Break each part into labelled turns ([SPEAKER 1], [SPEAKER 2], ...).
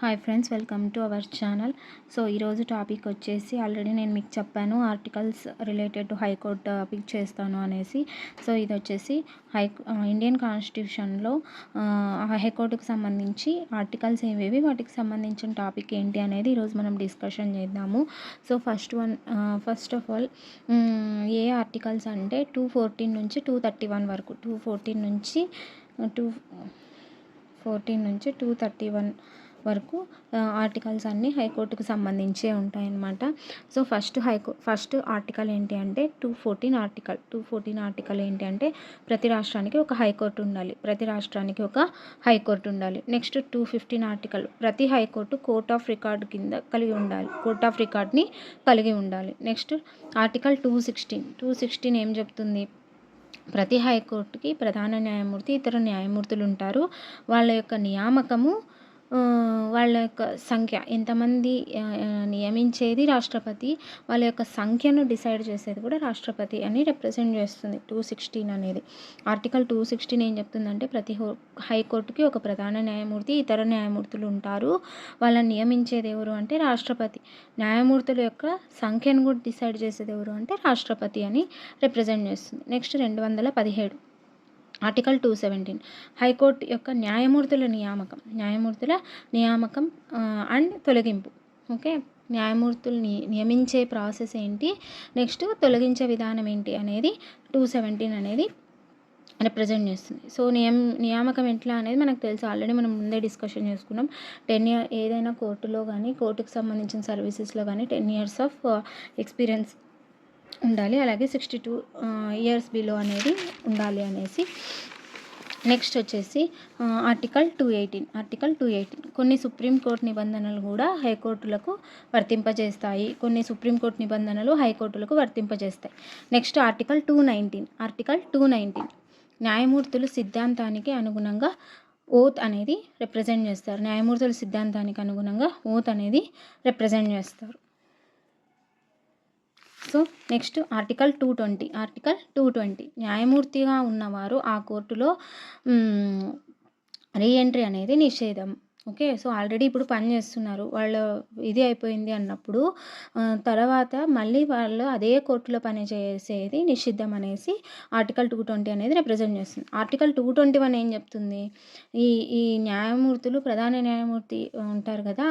[SPEAKER 1] Hi friends welcome to our channel so ఈరోజు topic వచ్చేసి already నేను మీకు చెప్పాను articles related to high court topic చేస్తాను అనేసి. సో ఇది వచ్చేసి హై ఇండియన్ కాన్స్టిట్యూషన్లో హైకోర్టుకు సంబంధించి ఆర్టికల్స్ ఏవేవి వాటికి సంబంధించిన టాపిక్ ఏంటి అనేది ఈరోజు మనం డిస్కషన్ చేద్దాము. So first one first of all A articles అంటే టూ ఫోర్టీన్ నుంచి టూ థర్టీ వన్ వరకు టూ ఫోర్టీన్ నుంచి uh, టూ ఫోర్టీన్ నుంచి టూ థర్టీ వన్ వరకు ఆర్టికల్స్ అన్నీ హైకోర్టుకు సంబంధించే ఉంటాయన్నమాట. సో ఫస్ట్ హైకో ఫస్ట్ ఆర్టికల్ ఏంటి అంటే two fourteen article. Two fourteen article ఏంటి అంటే ప్రతి రాష్ట్రానికి ఒక హైకోర్టు ఉండాలి. ప్రతి రాష్ట్రానికి ఒక హైకోర్టు ఉండాలి. Next two fifteen article. ప్రతి high court court of record కింద కలిగి ఉండాలి. కోర్ట్ ఆఫ్ రికార్డ్ని కలిగి ఉండాలి. Next article two sixteen. Two sixteen ఏం చెప్తుంది? ప్రతి హైకోర్టుకి ప్రధాన న్యాయమూర్తి ఇతర న్యాయమూర్తులు ఉంటారు. వాళ్ళ యొక్క నియామకము వాళ్ళ యొక్క సంఖ్య. ఎంతమంది నియమించేది రాష్ట్రపతి వాళ్ళ యొక్క సంఖ్యను డిసైడ్ చేసేది కూడా రాష్ట్రపతి అని రిప్రజెంట్ చేస్తుంది టూ సిక్స్టీన్ అనేది. ఆర్టికల్ టూ సిక్స్టీన్ ఏం చెప్తుందంటే ప్రతి హైకోర్టుకి ఒక ప్రధాన న్యాయమూర్తి ఇతర న్యాయమూర్తులు ఉంటారు. వాళ్ళని నియమించేది ఎవరు అంటే రాష్ట్రపతి. న్యాయమూర్తుల యొక్క సంఖ్యను కూడా డిసైడ్ చేసేది ఎవరు అంటే రాష్ట్రపతి అని రిప్రజెంట్ చేస్తుంది. నెక్స్ట్ రెండు వందల పదిహేడు. Article two seventeen. హైకోర్టు యొక్క న్యాయమూర్తుల నియామకం. న్యాయమూర్తుల నియామకం అండ్ తొలగింపు. ఓకే? న్యాయమూర్తుల్ని నియమించే ప్రాసెస్ ఏంటి? నెక్స్ట్ తొలగించే విధానం ఏంటి అనేది టూ సెవెంటీన్ అనేది రిప్రజెంట్ చేస్తుంది. సో నియమ నియామకం ఎట్లా అనేది మనకు తెలుసు. ఆల్రెడీ మనం ముందే డిస్కషన్ చేసుకున్నాం. టెన్ ఇయర్ ఏదైనా కోర్టులో కానీ కోర్టుకు సంబంధించిన సర్వీసెస్లో కానీ టెన్ ఇయర్స్ ఆఫ్ ఎక్స్పీరియన్స్ ఉండాలి. అలాగే సిక్స్టీ టూ ఇయర్స్ బిలో అనేది ఉండాలి అనేసి. నెక్స్ట్ వచ్చేసి article two eighteen article two eighteen కొన్ని సుప్రీంకోర్టు నిబంధనలు కూడా హైకోర్టులకు వర్తింపజేస్తాయి. కొన్ని సుప్రీంకోర్టు నిబంధనలు హైకోర్టులకు వర్తింపజేస్తాయి. Next article two nineteen article two nineteen న్యాయమూర్తులు సిద్ధాంతానికి అనుగుణంగా ఓత్ అనేది రిప్రజెంట్ చేస్తారు. న్యాయమూర్తుల సిద్ధాంతానికి అనుగుణంగా ఓత్ అనేది రిప్రజెంట్ చేస్తారు. So next article two twenty article two twenty న్యాయమూర్తిగా ఉన్నవారు ఆ కోర్టులో రీఎంట్రీ అనేది నిషేధం. ఓకే? సో ఆల్రెడీ ఇప్పుడు పని చేస్తున్నారు. వాళ్ళు ఇది అయిపోయింది అన్నప్పుడు తర్వాత మళ్ళీ వాళ్ళు అదే కోర్టులో పని చేసేది నిషిద్ధం అనేసి ఆర్టికల్ టూ ట్వంటీ అనేది రిప్రజెంట్ చేస్తుంది. ఆర్టికల్ టూ ట్వంటీ వన్ ఏం చెప్తుంది? ఈ ఈ న్యాయమూర్తులు ప్రధాన న్యాయమూర్తి ఉంటారు కదా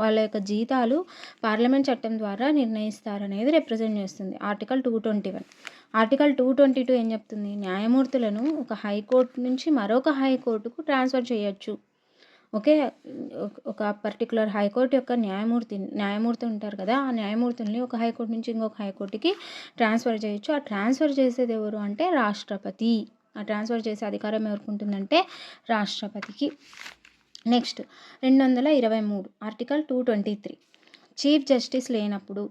[SPEAKER 1] వాళ్ళ యొక్క జీతాలు పార్లమెంట్ చట్టం ద్వారా నిర్ణయిస్తారనేది రిప్రజెంట్ చేస్తుంది article two twenty one. Article two twenty two ఏం చెప్తుంది? న్యాయమూర్తులను ఒక హైకోర్టు నుంచి మరొక హైకోర్టుకు ట్రాన్స్ఫర్ చేయొచ్చు. ఓకే ఒక పర్టికులర్ హైకోర్టు యొక్క న్యాయమూర్తి న్యాయమూర్తి ఉంటారు కదా ఆ న్యాయమూర్తుల్ని ఒక హైకోర్టు నుంచి ఇంకొక హైకోర్టుకి ట్రాన్స్ఫర్ చేయొచ్చు. ఆ ట్రాన్స్ఫర్ చేసేది ఎవరు అంటే రాష్ట్రపతి. ఆ ట్రాన్స్ఫర్ చేసే అధికారం ఎవరికి ఉంటుందంటే రాష్ట్రపతికి. నెక్స్ట్ రెండు వందల ఇరవై మూడు article two twenty three chief justice లేనప్పుడు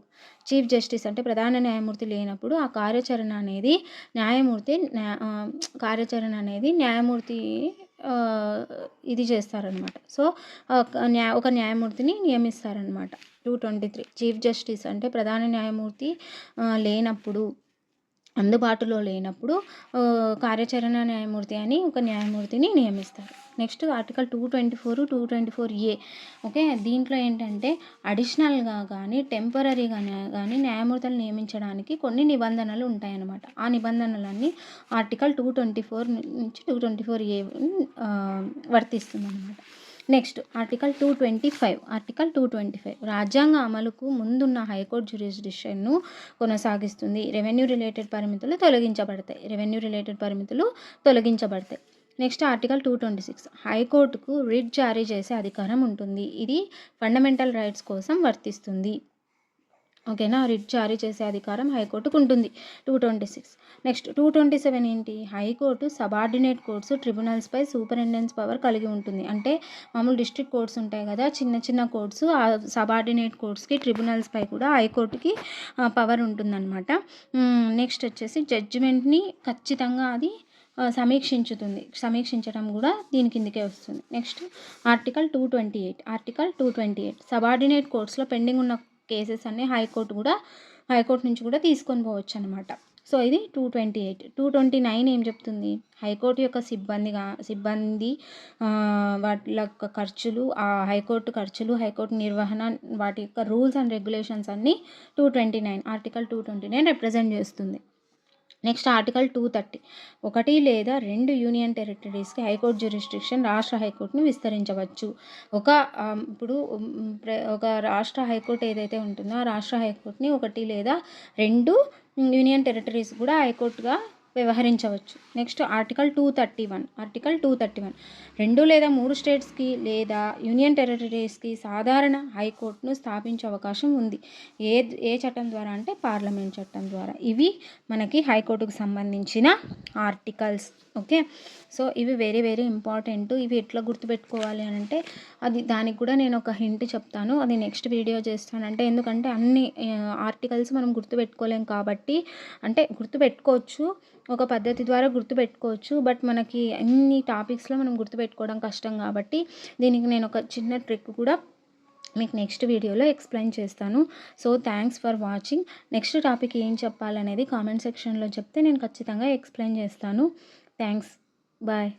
[SPEAKER 1] చీఫ్ జస్టిస్ అంటే ప్రధాన న్యాయమూర్తి లేనప్పుడు ఆ కార్యాచరణ అనేది న్యాయమూర్తి కార్యాచరణ అనేది న్యాయమూర్తి ఇది చేస్తారనమాట సో న్యాయ ఒక న్యాయమూర్తిని నియమిస్తారనమాట two twenty three. Chief justice అంటే ప్రధాన న్యాయమూర్తి లేనప్పుడు అందుబాటులో లేనప్పుడు కార్యాచరణ న్యాయమూర్తి అని ఒక న్యాయమూర్తిని నియమిస్తారు. Next article two twenty four two twenty four A. Okay? దీంట్లో ఏంటంటే అడిషనల్గా కానీ టెంపరీగా కానీ న్యాయమూర్తులు నియమించడానికి కొన్ని నిబంధనలు ఉంటాయన్నమాట. ఆ నిబంధనలన్నీ ఆర్టికల్ టూ ట్వంటీ ఫోర్ నుంచి టూ ట్వంటీ ఫోర్ ఏ వర్తిస్తుంది అనమాట next article two twenty five article two twenty five రాజ్యాంగ అమలుకు ముందున్న హైకోర్టు జ్యూరిస్డిక్షన్ను కొనసాగిస్తుంది. రెవెన్యూ రిలేటెడ్ పరిమితులు తొలగించబడతాయి. రెవెన్యూ రిలేటెడ్ పరిమితులు తొలగించబడతాయి. Next article two twenty six హైకోర్టుకు రిట్ జారీ చేసే అధికారం ఉంటుంది. ఇది ఫండమెంటల్ రైట్స్ కోసం వర్తిస్తుంది. ఓకేనా? రిట్ జారీ చేసే అధికారం హైకోర్టుకు ఉంటుంది. Two twenty six. Next two twenty seven ఏంటి? హైకోర్టు సబార్డినేట్ కోర్ట్స్ ట్రిబ్యునల్స్పై సూపరింటెండెన్స్ పవర్ కలిగి ఉంటుంది. అంటే మామూలు డిస్ట్రిక్ట్ కోర్ట్స్ ఉంటాయి కదా చిన్న చిన్న కోర్ట్స్ ఆ సబార్డినేట్ కోర్ట్స్కి ట్రిబ్యునల్స్పై కూడా హైకోర్టుకి పవర్ ఉంటుందన్నమాట. నెక్స్ట్ వచ్చేసి జడ్జిమెంట్ని ఖచ్చితంగా అది సమీక్షించుతుంది. సమీక్షించడం కూడా దీని కిందకే వస్తుంది. Next article two twenty eight. Article two twenty eight. Subordinate కోర్ట్స్లో pending ఉన్న కేసెస్ అన్నీ హైకోర్టు కూడా హైకోర్టు నుంచి కూడా తీసుకొని పోవచ్చు అనమాట సో ఇది two twenty eight. Two twenty nine ఏం చెప్తుంది? హైకోర్టు యొక్క సిబ్బందిగా సిబ్బంది వాటి యొక్క ఖర్చులు ఆ హైకోర్టు ఖర్చులు హైకోర్టు నిర్వహణ వాటి యొక్క రూల్స్ అండ్ రెగ్యులేషన్స్ అన్నీ two twenty nine article two twenty nine represent చేస్తుంది. Next article two thirty. ఒకటి లేదా రెండు యూనియన్ టెరిటరీస్కి హైకోర్టు జ్యూరిస్ట్రిక్షన్ రాష్ట్ర హైకోర్టును విస్తరించవచ్చు. ఒక ఇప్పుడు ప్ర- ఒక రాష్ట్ర హైకోర్టు ఏదైతే ఉంటుందో ఆ రాష్ట్ర హైకోర్టుని ఒకటి లేదా రెండు యూనియన్ టెరిటరీస్ కూడా హైకోర్టుగా వ్యవహరించవచ్చు. Next article two thirty one article two thirty one రెండు లేదా మూడు స్టేట్స్కి లేదా యూనియన్ టెరిటరీస్కి సాధారణ హైకోర్టును స్థాపించే అవకాశం ఉంది. ఏ ఏ చట్టం ద్వారా అంటే పార్లమెంట్ చట్టం ద్వారా. ఇవి మనకి హైకోర్టుకు సంబంధించిన ఆర్టికల్స్ ఓకే? సో ఇవి వెరీ వెరీ ఇంపార్టెంట్. ఇవి ఎట్లా గుర్తుపెట్టుకోవాలి అని అంటే అది దానికి కూడా నేను ఒక హింట్ చెప్తాను. అది నెక్స్ట్ వీడియో చేస్తాను అంటే ఎందుకంటే అన్ని ఆర్టికల్స్ మనం గుర్తుపెట్టుకోలేం కాబట్టి అంటే గుర్తుపెట్టుకోవచ్చు ఒక పద్ధతి ద్వారా గుర్తుపెట్టుకోవచ్చు బట్ మనకి అన్ని టాపిక్స్లో మనం గుర్తుపెట్టుకోవడం కష్టం కాబట్టి దీనికి నేను ఒక చిన్న ట్రిక్ కూడా మీకు నెక్స్ట్ వీడియోలో ఎక్స్ప్లెయిన్ చేస్తాను. So thanks for watching next topic ఏం చెప్పాలనేది కామెంట్ సెక్షన్లో చెప్తే నేను ఖచ్చితంగా ఎక్స్ప్లెయిన్ చేస్తాను. Thanks bye